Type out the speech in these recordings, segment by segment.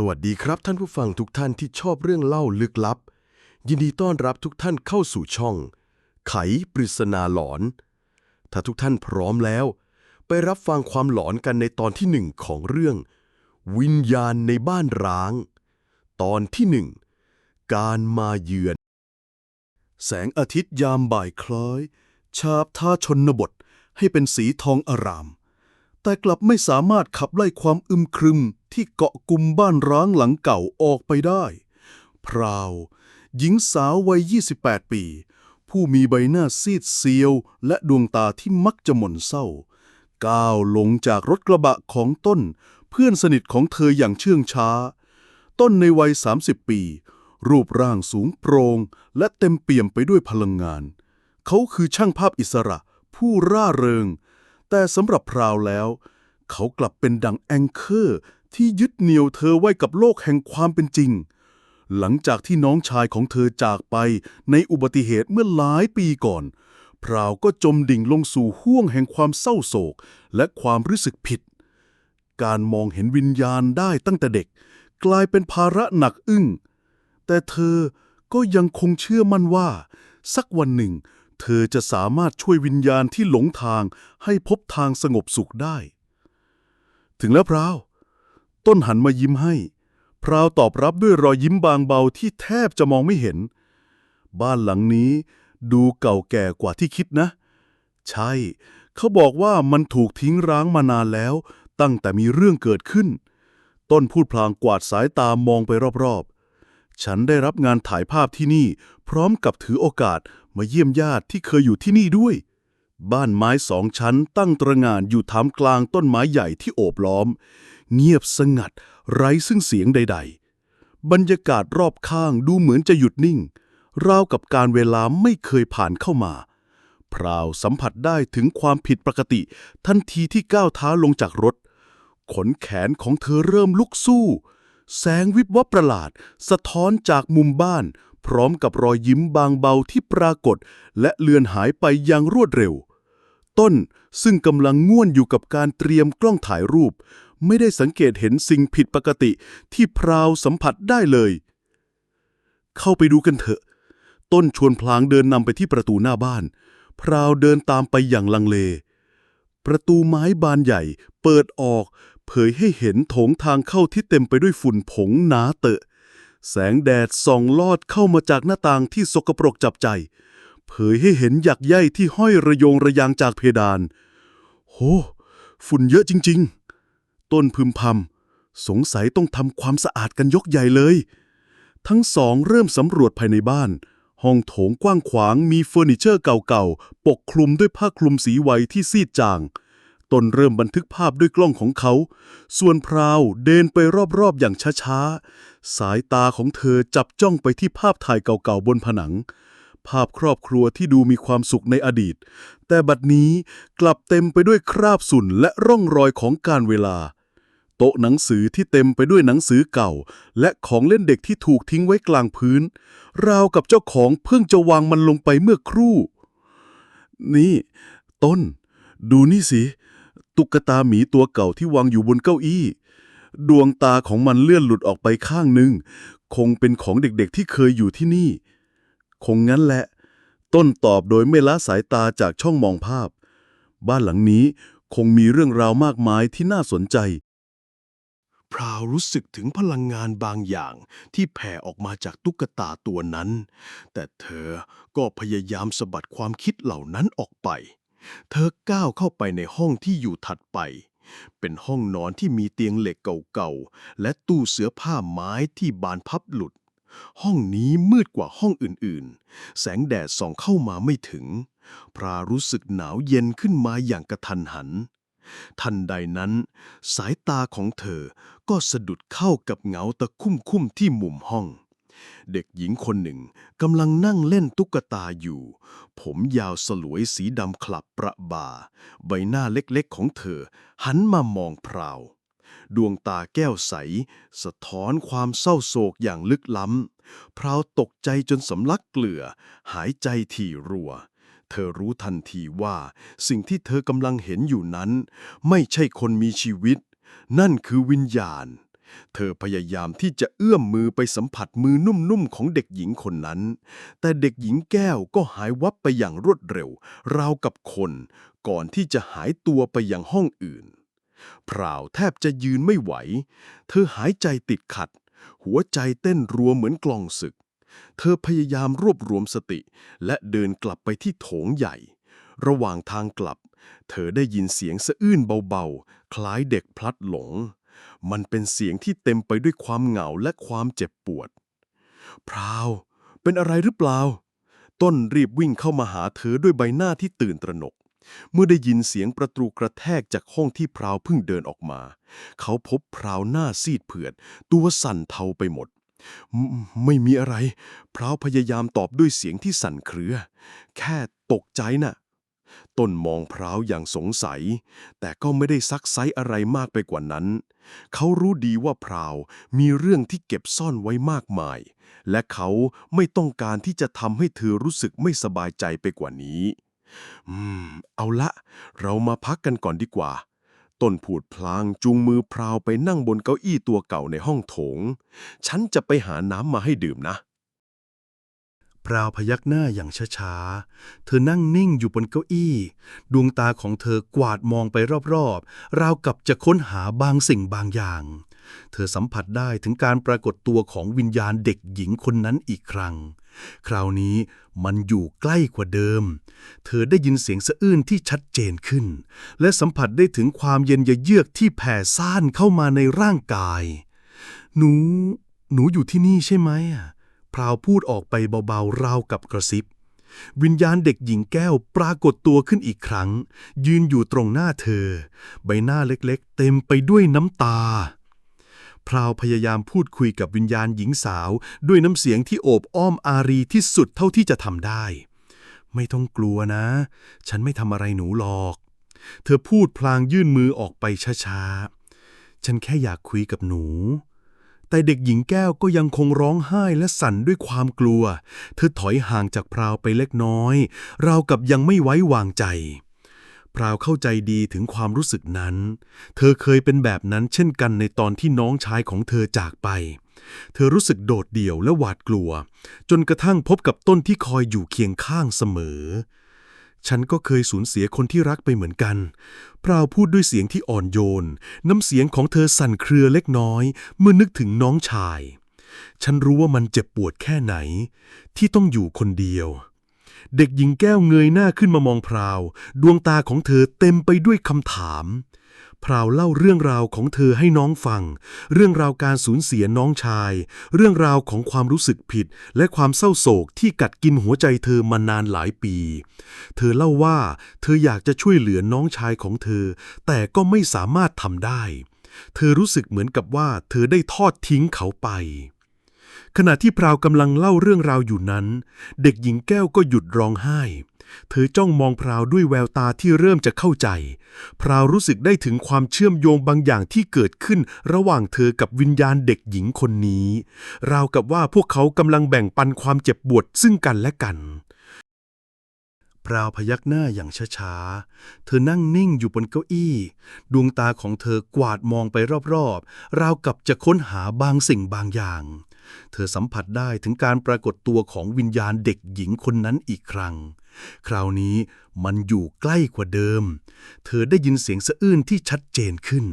สวัสดีครับท่านผู้ฟังทุกท่านที่ชอบเรื่องเล่าลึกลับ ยินดีต้อนรับทุกท่านเข้าสู่ช่อง ไขปริศนาหลอน ถ้าทุกท่านพร้อมแล้ว ไปรับฟังความหลอนกันในตอนที่หนึ่งของเรื่อง วิญญาณในบ้านร้าง ตอนที่หนึ่งการมาเยือน แสงอาทิตย์ยามบ่ายคล้อย ชาบท่าชนบทให้เป็นสีทองอาราม แต่กลับไม่สามารถขับไล่ความอึมครึมที่เกาะกลุ่มบ้านร้างหลังเก่าออกไปได้ พราว หญิงสาววัย 28 ปี ผู้มีใบหน้าซีดเซียว และดวงตาที่มักจะหม่นเศร้า ก้าวลงจากรถกระบะของต้น เพื่อนสนิทของเธออย่างเชื่องช้า ต้นในวัย 30 ปี รูปร่างสูงโปรงและเต็มเปี่ยมไปด้วยพลังงาน เขาคือช่างภาพอิสระ ผู้ร่าเริง แต่สำหรับพราวแล้ว เขากลับเป็นดังแองเคอร์ที่ยึดเหนี่ยวเธอไว้กับโลกแห่งความเป็นจริง หลังจากที่น้องชายของเธอจากไปในอุบัติเหตุเมื่อหลายปีก่อน พราวก็จมดิ่งลงสู่ห้วงแห่งความเศร้าโศก และความรู้สึกผิด การมองเห็นวิญญาณได้ตั้งแต่เด็ก กลายเป็นภาระหนักอึ้ง แต่เธอก็ยังคงเชื่อมั่นว่า สักวันหนึ่ง เธอจะสามารถช่วยวิญญาณที่หลงทางให้พบทางสงบสุขได้ ถึงแล้วพราว ต้นหันมายิ้มให้ พราวตอบรับด้วยรอยยิ้มบางเบาที่แทบจะมองไม่เห็น บ้านหลังนี้ดูเก่าแก่กว่าที่คิดนะ ใช่ เขาบอกว่ามันถูกทิ้งร้างมานานแล้ว ตั้งแต่มีเรื่องเกิดขึ้น ต้นพูดพลางกวาดสายตามองไปรอบๆ ฉันได้รับงานถ่ายภาพที่นี่ พร้อมกับถือโอกาส มาเยี่ยมญาติที่เคยอยู่ที่นี่ด้วย บ้านไม้สองชั้นตั้งตระงานอยู่ท่ามกลางต้นไม้ใหญ่ที่โอบล้อม เงียบสงัด ไร้ซึ่งเสียงใด ๆ บรรยากาศรอบข้างดูเหมือนจะหยุดนิ่ง ราวกับการเวลาไม่เคยผ่านเข้ามา พราวสัมผัสได้ถึงความผิดปกติ ทันทีที่ก้าวเท้าลงจากรถ ขนแขนของเธอเริ่มลุกสู้แสงวิบวับประหลาด สะท้อนจากมุมบ้าน พร้อมกับรอยยิ้มบางเบาที่ปรากฏ และเลือนหายไปอย่างรวดเร็ว ต้นซึ่งกำลังง่วนอยู่กับการเตรียมกล้องถ่ายรูป ไม่ได้สังเกตเห็นสิ่งผิดปกติที่พราวสัมผัสได้เลย เข้าไปดูกันเถอะ ต้นชวนพลางเดินนำไปที่ประตูหน้าบ้าน พราวเดินตามไปอย่างลังเล ประตูไม้บานใหญ่ เปิดออก เผยให้เห็นโถงทางเข้าที่เต็มไปด้วยฝุ่นผงหนาเตอะ แสงแดดส่องลอดเข้ามาจากหน้าต่างที่สกปรกจับใจ เผยให้เห็นหยักใยที่ห้อยระโยงระยางจากเพดาน โห ฝุ่นเยอะจริง ๆ ต้นพึมพำสงสัยต้องทำความสะอาดกันยกใหญ่เลย ทั้งสองเริ่มสำรวจภายในบ้าน ห้องโถงกว้างขวางมีเฟอร์นิเจอร์เก่าๆ ปกคลุมด้วยผ้าคลุมสีไวที่ซีดจางตนเริ่มบันทึกภาพด้วยกล้องของเขา ส่วนพราวเดินไปรอบๆอย่างช้าๆ สายตาของเธอจับจ้องไปที่ภาพถ่ายเก่าๆบนผนัง ภาพครอบครัวที่ดูมีความสุขในอดีต แต่บัดนี้กลับเต็มไปด้วยคราบสุ่นและร่องรอยของการเวลา โต๊ะหนังสือที่เต็มไปด้วยหนังสือเก่า และของเล่นเด็กที่ถูกทิ้งไว้กลางพื้น ราวกับเจ้าของเพิ่งจะวางมันลงไปเมื่อครู่ นี่ ต้น ดูนี่สิ ตุ๊กตาหมีตัวเก่าที่วางอยู่บนเก้าอี้ ดวงตาของมันเลื่อนหลุดออกไปข้างหนึ่ง คงเป็นของเด็กๆที่เคยอยู่ที่นี่ คงงั้นแหละ ต้นตอบโดยไม่ละสายตาจากช่องมองภาพ บ้านหลังนี้คงมีเรื่องราวมากมายที่น่าสนใจ พราวรู้สึกถึงพลังงานบางอย่างที่แผ่ออกมาจากตุ๊กตาตัวนั้น แต่เธอก็พยายามสะบัดความคิดเหล่านั้นออกไป เธอก้าวเข้าไปในห้องที่อยู่ถัดไป เป็นห้องนอนที่มีเตียงเหล็กเก่าๆ และตู้เสื้อผ้าไม้ที่บานพับหลุด ห้องนี้มืดกว่าห้องอื่นๆ แสงแดดส่องเข้ามาไม่ถึง พรารู้สึกหนาวเย็นขึ้นมาอย่างกระทันหัน ทันใดนั้น สายตาของเธอก็สะดุดเข้ากับเงาตะคุ่มคุ่มๆที่มุมห้อง เด็กหญิงคนหนึ่งกำลังนั่งเล่นตุ๊กตาอยู่ ผมยาวสลวยสีดำคลับประบา ใบหน้าเล็กๆของเธอ หันมามองพราว ดวงตาแก้วใส สะท้อนความเศร้าโศกอย่างลึกล้ำพราวตกใจจนสำลักเกลือ หายใจถี่รัว เธอรู้ทันทีว่าสิ่งที่เธอกำลังเห็นอยู่นั้น ไม่ใช่คนมีชีวิต นั่นคือวิญญาณ เธอพยายามที่จะเอื้อมมือไปสัมผัสมือนุ่มๆของเด็กหญิงคนนั้น แต่เด็กหญิงแก้วก็หายวับไปอย่างรวดเร็ว ราวกับคน ก่อนที่จะหายตัวไปยังห้องอื่น พราวแทบจะยืนไม่ไหว เธอหายใจติดขัด หัวใจเต้นรัวเหมือนกลองศึก เธอพยายามรวบรวมสติ และเดินกลับไปที่โถงใหญ่ ระหว่างทางกลับ เธอได้ยินเสียงสะอื้นเบาๆ คล้ายเด็กพลัดหลง มันเป็นเสียงที่เต็มไปด้วยความเหงาและความเจ็บปวด พราว เป็นอะไรหรือเปล่า ต้นรีบวิ่งเข้ามาหาเธอด้วยใบหน้าที่ตื่นตระหนก เมื่อได้ยินเสียงประตูกระแทกจากห้องที่พราวเพิ่งเดินออกมา เขาพบพราวหน้าซีดเผือด ตัวสั่นเทาไปหมด ไม่ไม่มีอะไร พราวพยายามตอบด้วยเสียงที่สั่นเครือ แค่ตกใจน่ะ ต้นมองพราวอย่างสงสัย แต่ก็ไม่ได้ซักไซอะไรมากไปกว่านั้น เขารู้ดีว่าพราวมีเรื่องที่เก็บซ่อนไว้มากมาย และเขาไม่ต้องการที่จะทำให้เธอรู้สึกไม่สบายใจไปกว่านี้ อืม เอาละ เรามาพักกันก่อนดีกว่า ต้นพูดพลางจูงมือพราวไปนั่งบนเก้าอี้ตัวเก่าในห้องโถง ฉันจะไปหาน้ำมาให้ดื่มนะ พราวพยักหน้าอย่างช้าๆ เธอนั่งนิ่งอยู่บนเก้าอี้ ดวงตาของเธอกวาดมองไปรอบๆ ราวกับจะค้นหาบางสิ่งบางอย่าง เธอสัมผัสได้ถึงการปรากฏตัวของวิญญาณเด็กหญิงคนนั้นอีกครั้ง คราวนี้มันอยู่ใกล้กว่าเดิม เธอได้ยินเสียงสะอื้นที่ชัดเจนขึ้น และสัมผัสได้ถึงความเย็นเยือกที่แผ่ซ่านเข้ามาในร่างกาย หนู หนูอยู่ที่นี่ใช่ไหมอะ พราวพูดออกไปเบาๆราวกับกระซิบ วิญญาณเด็กหญิงแก้วปรากฏตัวขึ้นอีกครั้ง ยืนอยู่ตรงหน้าเธอ ใบหน้าเล็กๆ เต็มไปด้วยน้ำตา พราวพยายามพูดคุยกับวิญญาณหญิงสาว ด้วยน้ำเสียงที่โอบอ้อมอารีที่สุดเท่าที่จะทำได้ ไม่ต้องกลัวนะ ฉันไม่ทำอะไรหนูหรอก เธอพูดพลางยื่นมือออกไปช้าๆ ฉันแค่อยากคุยกับหนู แต่เด็กหญิงแก้วก็ยังคงร้องไห้และสั่นด้วยความกลัว เธอถอยห่างจากพราวไปเล็กน้อย ราวกับยังไม่ไว้วางใจ พราวเข้าใจดีถึงความรู้สึกนั้น เธอเคยเป็นแบบนั้นเช่นกันในตอนที่น้องชายของเธอจากไป เธอรู้สึกโดดเดี่ยวและหวาดกลัว จนกระทั่งพบกับต้นที่คอยอยู่เคียงข้างเสมอ ฉันก็เคยสูญเสียคนที่รักไปเหมือนกัน พราวพูดด้วยเสียงที่อ่อนโยน น้ำเสียงของเธอสั่นเครือเล็กน้อย เมื่อนึกถึงน้องชาย ฉันรู้ว่ามันเจ็บปวดแค่ไหน ที่ต้องอยู่คนเดียว เด็กหญิงแก้วเงยหน้าขึ้นมามองพราว ดวงตาของเธอเต็มไปด้วยคำถาม พราวเล่าเรื่องราวของเธอให้น้องฟัง เรื่องราวการสูญเสียน้องชาย เรื่องราวของความรู้สึกผิด และความเศร้าโศกที่กัดกินหัวใจเธอมานานหลายปี เธอเล่าว่าเธออยากจะช่วยเหลือน้องชายของเธอ แต่ก็ไม่สามารถทำได้ เธอรู้สึกเหมือนกับว่าเธอได้ทอดทิ้งเขาไปขณะที่พราวกำลังเล่าเรื่องราวอยู่นั้น เด็กหญิงแก้วก็หยุดร้องไห้ เธอจ้องมองพราวด้วยแววตาที่เริ่มจะเข้าใจ พราวรู้สึกได้ถึงความเชื่อมโยงบางอย่างที่เกิดขึ้นระหว่างเธอกับวิญญาณเด็กหญิงคนนี้ ราวกับว่าพวกเขากำลังแบ่งปันความเจ็บปวดซึ่งกันและกัน พราวพยักหน้าอย่างช้าๆ เธอนั่งนิ่งอยู่บนเก้าอี้ ดวงตาของเธอกวาดมองไปรอบๆ ราวกับจะค้นหาบางสิ่งบางอย่างเธอสัมผัสได้ถึงการปรากฏตัวของวิญญาณเด็กหญิงคนนั้นอีกครั้ง คราวนี้มันอยู่ใกล้กว่าเดิม เธอได้ยินเสียงสะอื้นที่ชัดเจนขึ้น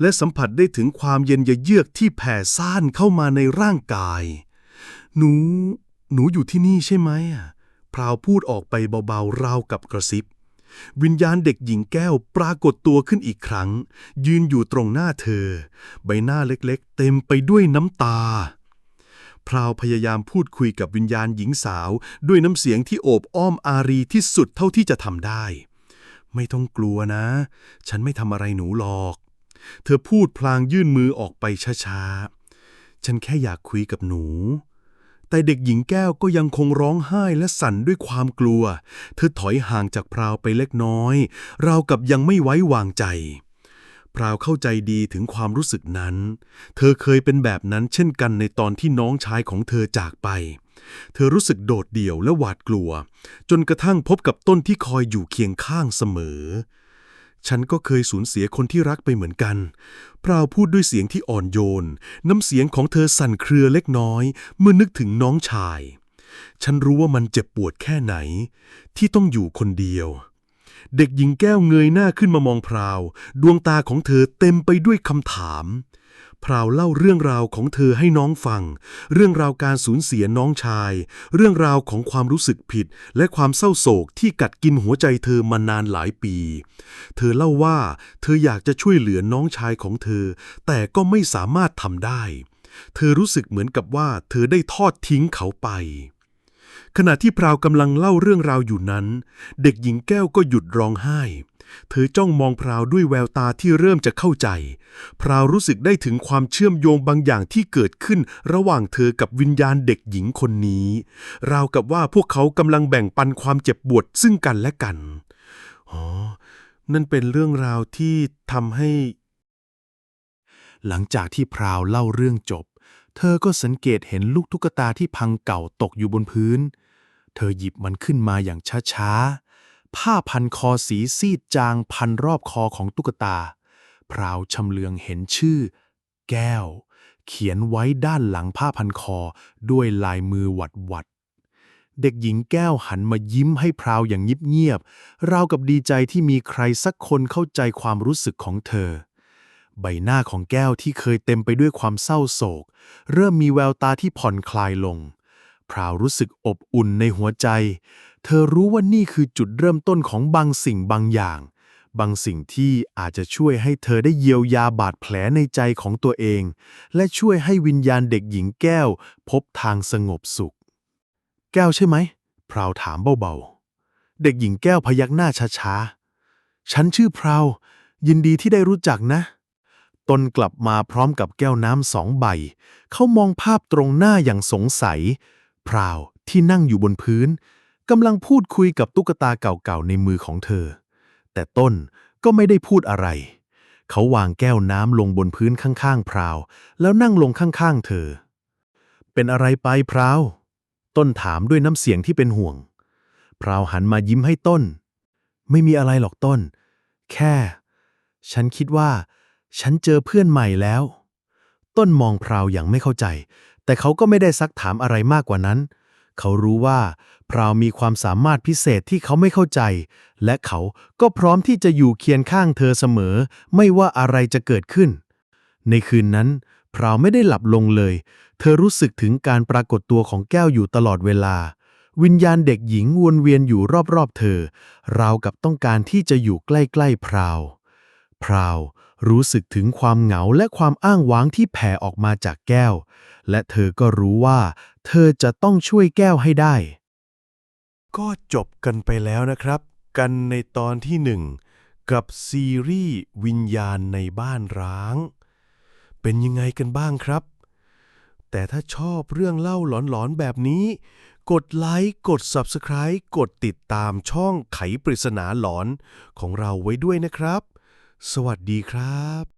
และสัมผัสได้ถึงความเย็นเยือกที่แผ่ซ่านเข้ามาในร่างกาย หนู หนูอยู่ที่นี่ใช่ไหมอะพราวพูดออกไปเบาๆราวกับกระซิบ วิญญาณเด็กหญิงแก้วปรากฏตัวขึ้นอีกครั้ง ยืนอยู่ตรงหน้าเธอ ใบหน้าเล็กๆ เต็มไปด้วยน้ำตา พราวพยายามพูดคุยกับวิญญาณหญิงสาว ด้วยน้ำเสียงที่โอบอ้อมอารีที่สุดเท่าที่จะทำได้ ไม่ต้องกลัวนะ ฉันไม่ทำอะไรหนูหรอก เธอพูดพลางยื่นมือออกไปช้าๆ ฉันแค่อยากคุยกับหนู แต่เด็กหญิงแก้วก็ยังคงร้องไห้และสั่นด้วยความกลัว เธอถอยห่างจากพราวไปเล็กน้อย เรากับยังไม่ไว้วางใจ พราวเข้าใจดีถึงความรู้สึกนั้น เธอเคยเป็นแบบนั้นเช่นกันในตอนที่น้องชายของเธอจากไป เธอรู้สึกโดดเดี่ยวและหวาดกลัว จนกระทั่งพบกับต้นที่คอยอยู่เคียงข้างเสมอ ฉันก็เคยสูญเสียคนที่รักไปเหมือนกัน พราวพูดด้วยเสียงที่อ่อนโยน น้ำเสียงของเธอสั่นเครือเล็กน้อย เมื่อนึกถึงน้องชาย ฉันรู้ว่ามันเจ็บปวดแค่ไหน ที่ต้องอยู่คนเดียว เด็กหญิงแก้วเงยหน้าขึ้นมามองพราว ดวงตาของเธอเต็มไปด้วยคำถาม พราวเล่าเรื่องราวของเธอให้น้องฟัง เรื่องราวการสูญเสียน้องชาย เรื่องราวของความรู้สึกผิด และความเศร้าโศกที่กัดกินหัวใจเธอมานานหลายปี เธอเล่าว่าเธออยากจะช่วยเหลือน้องชายของเธอ แต่ก็ไม่สามารถทำได้ เธอรู้สึกเหมือนกับว่าเธอได้ทอดทิ้งเขาไป ขณะที่พราวกำลังเล่าเรื่องราวอยู่นั้น เด็กหญิงแก้วก็หยุดร้องไห้ เธอจ้องมองพราวด้วยแววตาที่เริ่มจะเข้าใจ พราวรู้สึกได้ถึงความเชื่อมโยงบางอย่างที่เกิดขึ้นระหว่างเธอกับวิญญาณเด็กหญิงคนนี้ ราวกับว่าพวกเขากำลังแบ่งปันความเจ็บปวดซึ่งกันและกัน อ๋อ นั่นเป็นเรื่องราวที่ทำให้ หลังจากที่พราวเล่าเรื่องจบ เธอก็สังเกตเห็นลูกตุ๊กตาที่พังเก่าตกอยู่บนพื้น เธอหยิบมันขึ้นมาอย่างช้าๆ ผ้าพันคอสีซีดจางพันรอบคอของตุ๊กตา พราวชำเลืองเห็นชื่อ แก้ว เขียนไว้ด้านหลังผ้าพันคอด้วยลายมือหวัดหวัดๆเด็กหญิงแก้วหันมายิ้มให้พราวอย่างเงียบๆราวกับดีใจที่มีใครสักคนเข้าใจความรู้สึกของเธอ ใบหน้าของแก้วที่เคยเต็มไปด้วยความเศร้าโศก เริ่มมีแววตาที่ผ่อนคลายลง พราวรู้สึกอบอุ่นในหัวใจ เธอรู้ว่านี่คือจุดเริ่มต้นของบางสิ่งบางอย่าง บางสิ่งที่อาจจะช่วยให้เธอได้เยียวยาบาดแผลในใจของตัวเอง และช่วยให้วิญญาณเด็กหญิงแก้ว พบทางสงบสุข แก้วใช่ไหมพราวถามเบาๆ เด็กหญิงแก้วพยักหน้าช้าๆ ฉันชื่อพราวยินดีที่ได้รู้จักนะ ตนกลับมาพร้อมกับแก้วน้ำสองใบ เขามองภาพตรงหน้าอย่างสงสัย พราวที่นั่งอยู่บนพื้นกำลังพูดคุยกับตุ๊กตาเก่าๆในมือของเธอ แต่ต้นก็ไม่ได้พูดอะไร เขาวางแก้วน้ำลงบนพื้นข้างๆพราว แล้วนั่งลงข้างๆเธอ เป็นอะไรไปพราว ต้นถามด้วยน้ำเสียงที่เป็นห่วง พราวหันมายิ้มให้ต้น ไม่มีอะไรหรอกต้น แค่ ฉันคิดว่า ฉันเจอเพื่อนใหม่แล้ว ต้นมองพราวอย่างไม่เข้าใจ แต่เขาก็ไม่ได้ซักถามอะไรมากกว่านั้น เขารู้ว่า พราวมีความสามารถพิเศษที่เขาไม่เข้าใจ และเขาก็พร้อมที่จะอยู่เคียงข้างเธอเสมอ ไม่ว่าอะไรจะเกิดขึ้น ในคืนนั้น พราวไม่ได้หลับลงเลย เธอรู้สึกถึงการปรากฏตัวของแก้วอยู่ตลอดเวลา วิญญาณเด็กหญิงวนเวียนอยู่รอบๆ เธอ ราวกับต้องการที่จะอยู่ใกล้ๆพราว พราว รู้สึกถึงความเหงาและความอ้างว้างที่แผ่ออกมาจากแก้ว และเธอก็รู้ว่า เธอจะต้องช่วยแก้วให้ได้ ก็จบกันไปแล้วนะครับ กันในตอนที่หนึ่งกับซีรีส์วิญญาณในบ้านร้าง เป็นยังไงกันบ้างครับ แต่ถ้าชอบเรื่องเล่าหลอนๆแบบนี้ กดไลค์กด Subscribe กดติดตามช่องไขปริศนาหลอนของเราไว้ด้วยนะครับ สวัสดีครับ